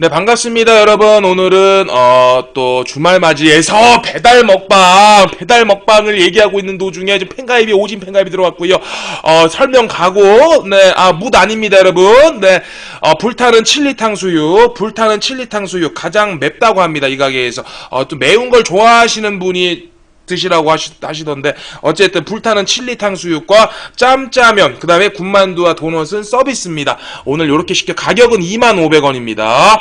네, 반갑습니다, 여러분. 오늘은, 어, 또, 주말 맞이해서 배달 먹방, 배달 먹방을 얘기하고 있는 도중에 지금 팬가입이, 오진 팬가입이 들어왔고요. 어, 설명 가고, 네, 아, 무 아닙니다, 여러분. 네, 어, 불타는 칠리 탕수육, 불타는 칠리 탕수육, 가장 맵다고 합니다, 이 가게에서. 어, 또 매운 걸 좋아하시는 분이 드시라고 하시, 하시던데 어쨌든 불타는 칠리 탕수육과 짬짜면 그 다음에 군만두와 도넛은 서비스입니다. 오늘 이렇게 시켜 가격은 2500원입니다.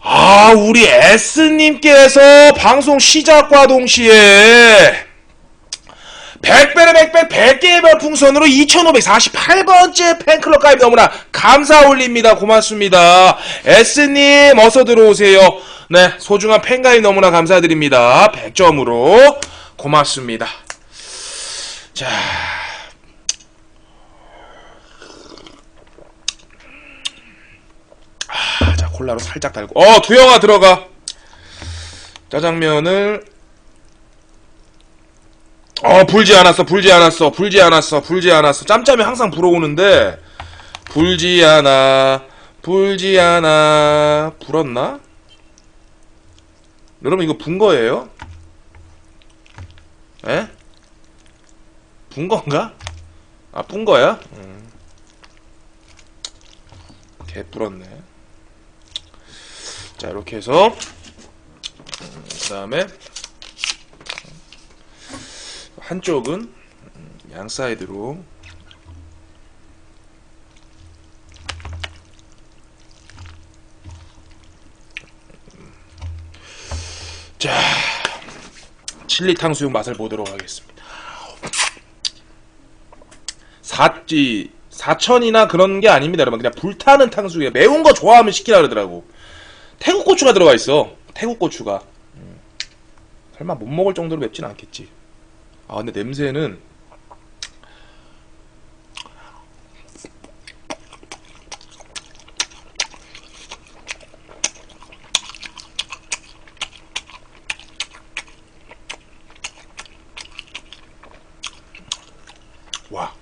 아 우리 S님께서 방송 시작과 동시에 100배의 100배 100개의 별풍선으로 2548번째 팬클럽 가입 너무나 감사 올립니다. 고맙습니다. S님 어서 들어오세요. 네, 소중한 팬가입 너무나 감사드립니다. 100점으로 고맙습니다. 자. 아, 자, 콜라로 살짝 달고. 어, 두영아 들어가. 짜장면을 어, 불지 않았어, 불지 않았어, 불지 않았어, 불지 않았어. 짬짬이 항상 불어오는데, 불지 않아, 불지 않아, 불었나? 여러분, 이거 분 거예요? 에? 분 건가? 아, 분 거야? 음. 개 불었네. 자, 이렇게 해서, 그 다음에, 한쪽은 양 사이드로 자 칠리 탕수육 맛을 보도록 하겠습니다. 사지 사천이나 그런 게 아닙니다, 여러분. 그냥 불타는 탕수육에 매운 거 좋아하면 시키라 그러더라고. 태국 고추가 들어가 있어. 태국 고추가. 음. 설마 못 먹을 정도로 맵진 않겠지. 아 근데 냄새는 와.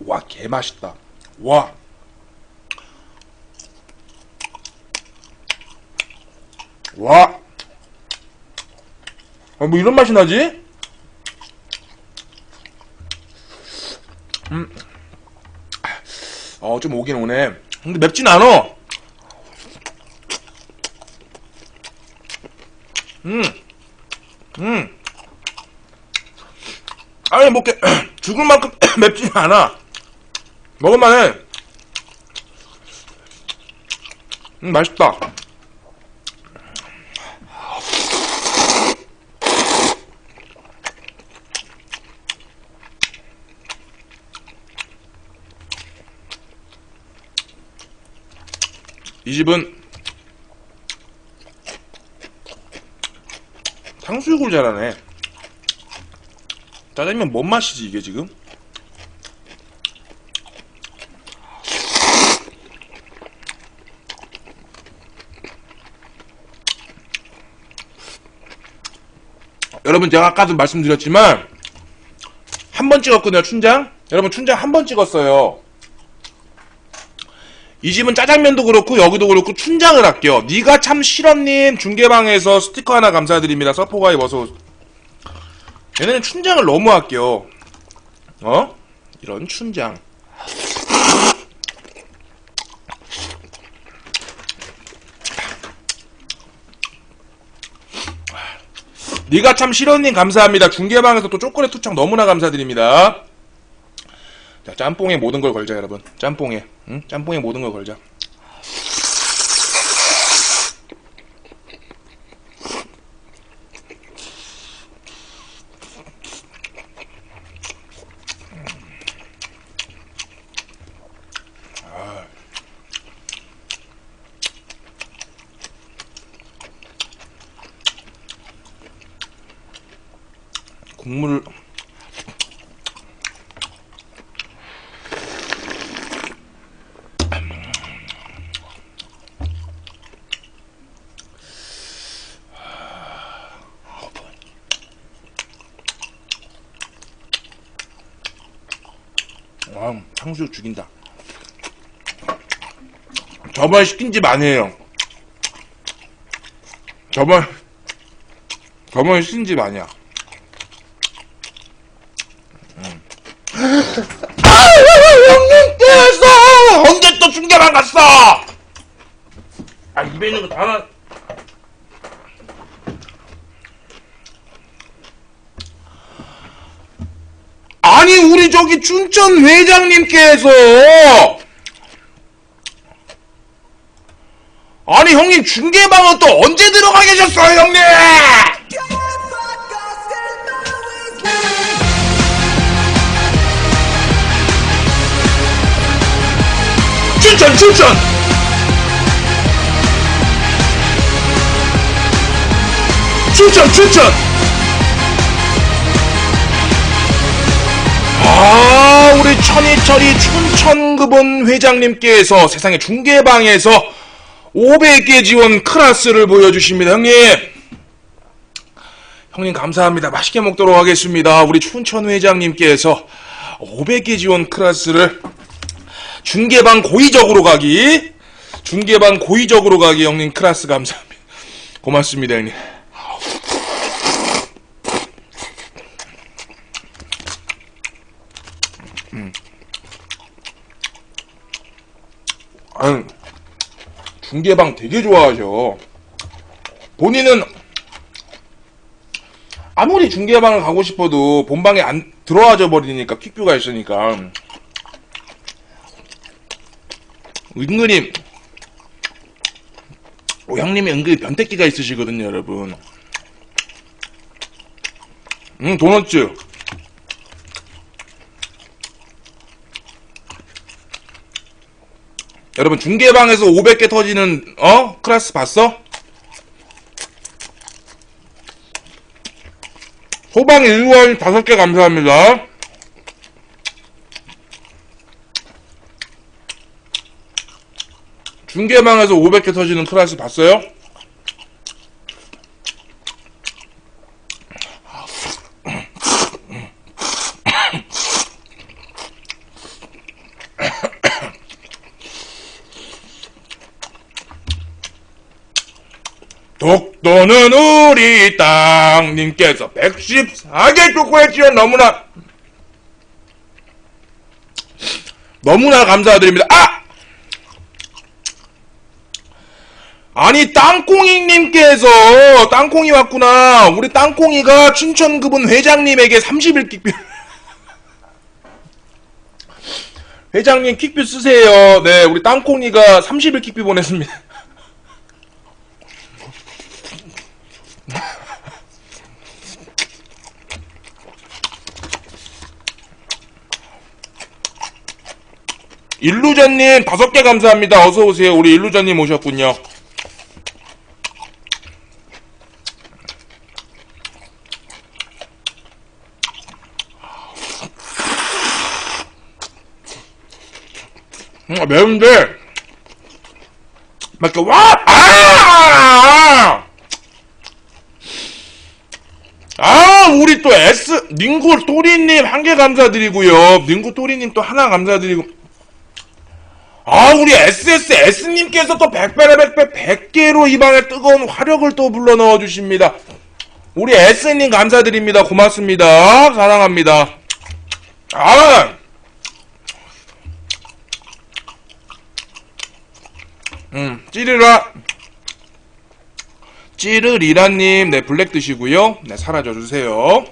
와, 개 맛있다. 와. 와. 아, 뭐 이런 맛이 나지? 음. 어, 좀 오긴 오네. 근데 맵진 않아. 음. 음. 아니, 뭐, 게, 죽을 만큼 맵진 않아. 먹을만해. 음, 맛있다. 이 집은 탕수육을 잘하네. 짜장면 뭔 맛이지 이게 지금? 여러분 제가 아까도 말씀드렸지만 한 번 찍었거든요 춘장 여러분 춘장 한 번 찍었어요 이 집은 짜장면도 그렇고 여기도 그렇고 춘장을 할게요. 니가 참 실언님 중계방에서 스티커 하나 감사드립니다. 서포가입 어서 얘네는 춘장을 너무 할게요. 어? 이런 춘장. 니가 참 실언님 감사합니다. 중계방에서 또 초콜릿 투척 너무나 감사드립니다. 자, 짬뽕에 모든 걸 걸자, 여러분. 짬뽕에. 응? 짬뽕에 모든 걸 걸자. 국물을 탕수육 죽인다. 저번 시킨 집 아니에요. 저번, 저번 시킨 집 아니야. 음. 아유, 형님께서 언제 또 중계만 갔어? 아, 입에 있는 거 다 하나. 아니, 우리 저기 춘천 회장님께서 아니 형님 중계방은 또 언제 들어가 계셨어요 형님? 춘천 춘천 춘천 춘천 아 우리 천이철이 춘천급원 회장님께서 세상에 중계방에서 500개 지원 클라스를 보여주십니다, 형님. 형님 감사합니다. 맛있게 먹도록 하겠습니다. 우리 춘천 회장님께서 500개 지원 클라스를 중계방 고의적으로 가기, 중계방 고의적으로 가기 형님 클라스 감사합니다. 고맙습니다, 형님. 아유. 중계방 되게 좋아하셔. 본인은 아무리 중계방을 가고 싶어도 본방에 안 들어와져 버리니까 퀵뷰가 있으니까 은근히 오, 형님이 은근히 변태기가 있으시거든요, 여러분. 음, 도넛츠. 여러분 중계방에서 500개 터지는 어 클래스 봤어? 소방 1원 5개 감사합니다. 중계방에서 500개 터지는 클래스 봤어요? 독도는 우리 땅님께서 114개 초콜릿 지원 너무나 너무나 감사드립니다. 아! 아니 땅콩이님께서 땅콩이 왔구나. 우리 땅콩이가 춘천급은 회장님에게 30일 킥뷰 회장님 킥뷰 쓰세요. 네, 우리 땅콩이가 30일 킥뷰 보냈습니다. 일루전님 다섯 개 감사합니다. 어서 오세요. 우리 일루전님 오셨군요. 음, 매운데 막 이렇게 와! 아! 아, 우리 또 S 닝구 또리님 한 개 감사드리고요. 닝구 또리님 또 하나 감사드리고. 아, 우리 SSS님께서 또 100배에 100배 100개로 이 방에 뜨거운 화력을 또 불러 넣어 주십니다. 우리 S님 감사드립니다. 고맙습니다. 사랑합니다. 아! 음, 찌르라. 찌르리라님, 네, 블랙 드시고요. 네, 사라져주세요.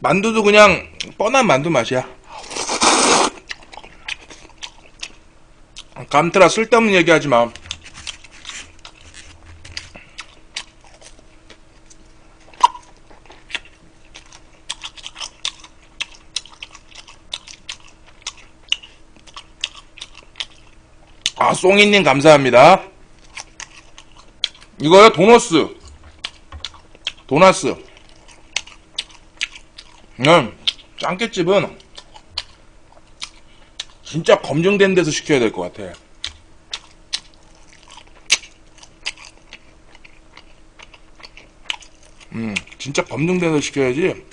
만두도 그냥 뻔한 만두 맛이야. 감트라 쓸데없는 얘기 하지 마. 아, 송이님 감사합니다. 이거요, 도너스. 도나스. 음, 짱깨집은 진짜 검증된 데서 시켜야 될 것 같아. 음, 진짜 검증된 데서 시켜야지.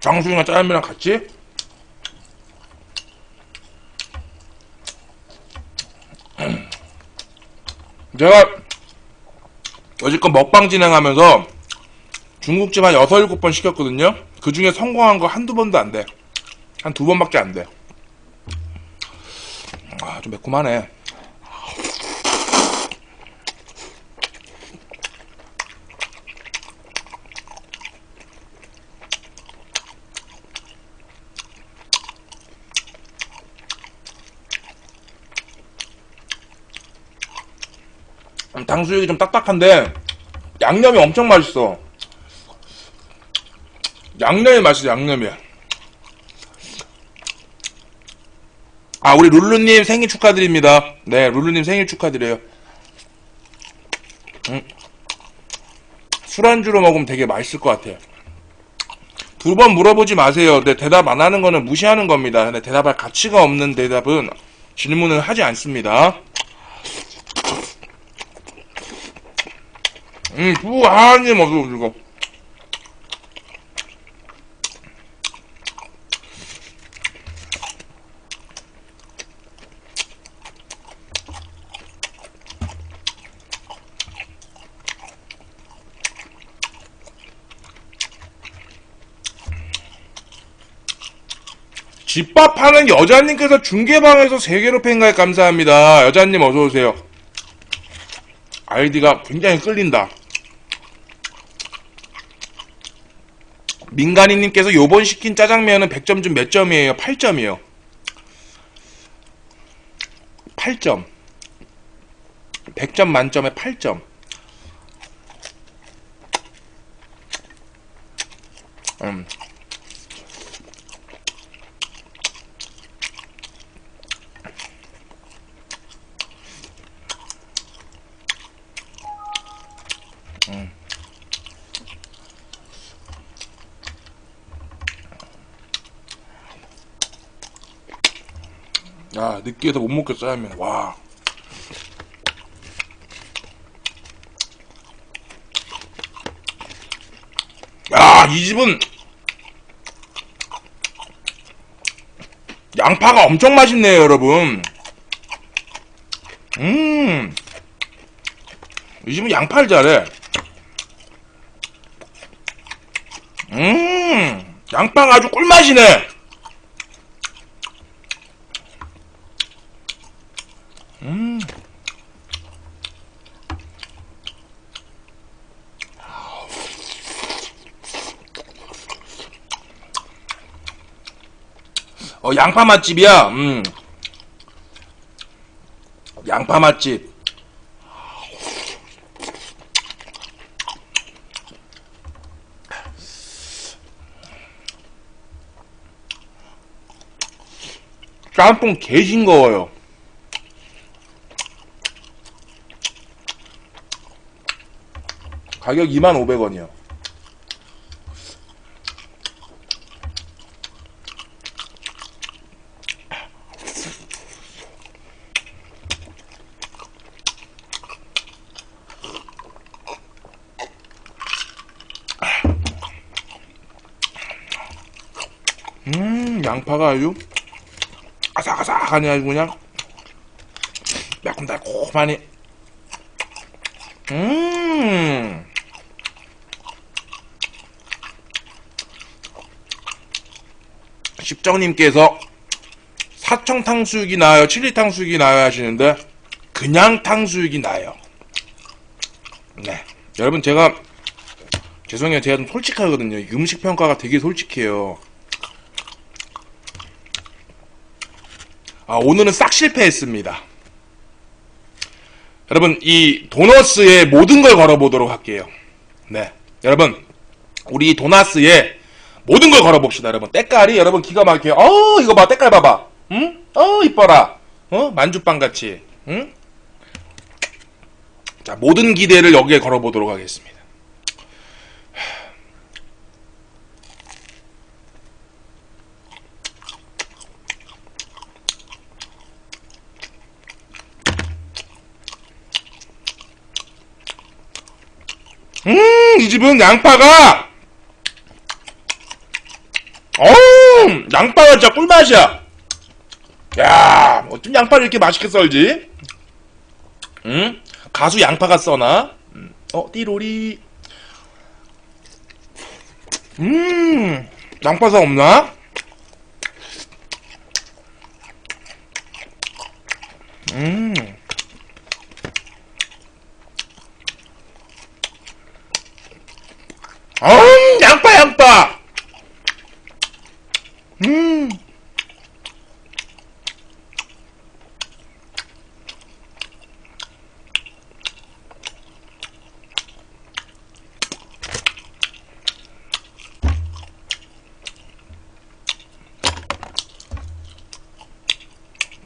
장수이랑 짜장면이랑 같이 음. 내가 여지껏 먹방 진행하면서 중국집 한 6, 7번 시켰거든요. 그 중에 성공한 거 한두 번도 안 돼. 한 두 번밖에 안 돼. 아, 좀 매콤하네. 음, 당수육이 좀 딱딱한데 양념이 엄청 맛있어. 양념이 맛있어, 양념이. 아, 우리 룰루님 생일 축하드립니다. 네, 룰루님 생일 축하드려요. 음. 술안주로 먹으면 되게 맛있을 것 같아요. 두 번 물어보지 마세요. 네, 대답 안 하는 거는 무시하는 겁니다. 네, 대답할 가치가 없는 대답은 질문을 하지 않습니다. 음, 우아님 어서 오시고. 집밥 하는 여자님께서 중계방에서 세 개로 팬가에 감사합니다. 여자님 어서 오세요. 아이디가 굉장히 끌린다. 민간인님께서 요번 시킨 짜장면은 100점 중 몇 점이에요? 8점이요. 8점. 100점 만점에 8점. 음. 야, 느끼해서 못 먹겠어, 짜장면. 와. 야, 이 집은 양파가 엄청 맛있네요, 여러분. 음. 이 집은 양파를 잘해. 음. 양파가 아주 꿀맛이네. 음. 어, 양파 맛집이야. 음. 양파 맛집. 짬뽕 개 싱거워요. 가격 2,500원이요. 음, 양파가 아주 아삭아삭하네 아주 그냥 매콤달콤하니 음. 십정님께서 사청 탕수육이 나아요, 칠리 탕수육이 나아요 하시는데 그냥 탕수육이 나요. 네, 여러분 제가 죄송해요, 제가 좀 솔직하거든요. 음식 평가가 되게 솔직해요. 아, 오늘은 싹 실패했습니다. 여러분, 이 도너스에 모든 걸 걸어보도록 할게요. 네. 여러분, 우리 도나스에 모든 걸 걸어봅시다, 여러분. 때깔이 여러분 기가 막혀요. 어, 이거 봐, 때깔 봐봐. 응? 어, 이뻐라. 어, 만주빵 같이. 응? 자, 모든 기대를 여기에 걸어보도록 하겠습니다. 음, 이 집은 양파가 어우, 양파가 진짜 꿀맛이야. 야, 어쩜 양파를 이렇게 맛있게 썰지? 응? 가수 양파가 써나? 음, 어, 띠로리. 음, 양파사 없나? 음. 음, 양파, 양파! 음.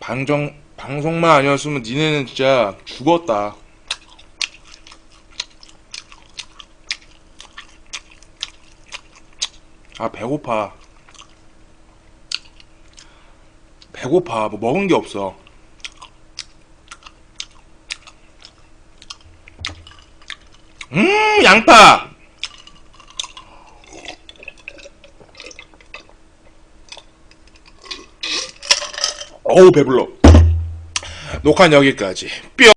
방정, 방송만 아니었으면 니네는 진짜 죽었다. 아, 배고파. 배고파. 뭐 먹은 게 없어. 음, 양파! 어우, 배불러. 녹화는 여기까지. 뿅!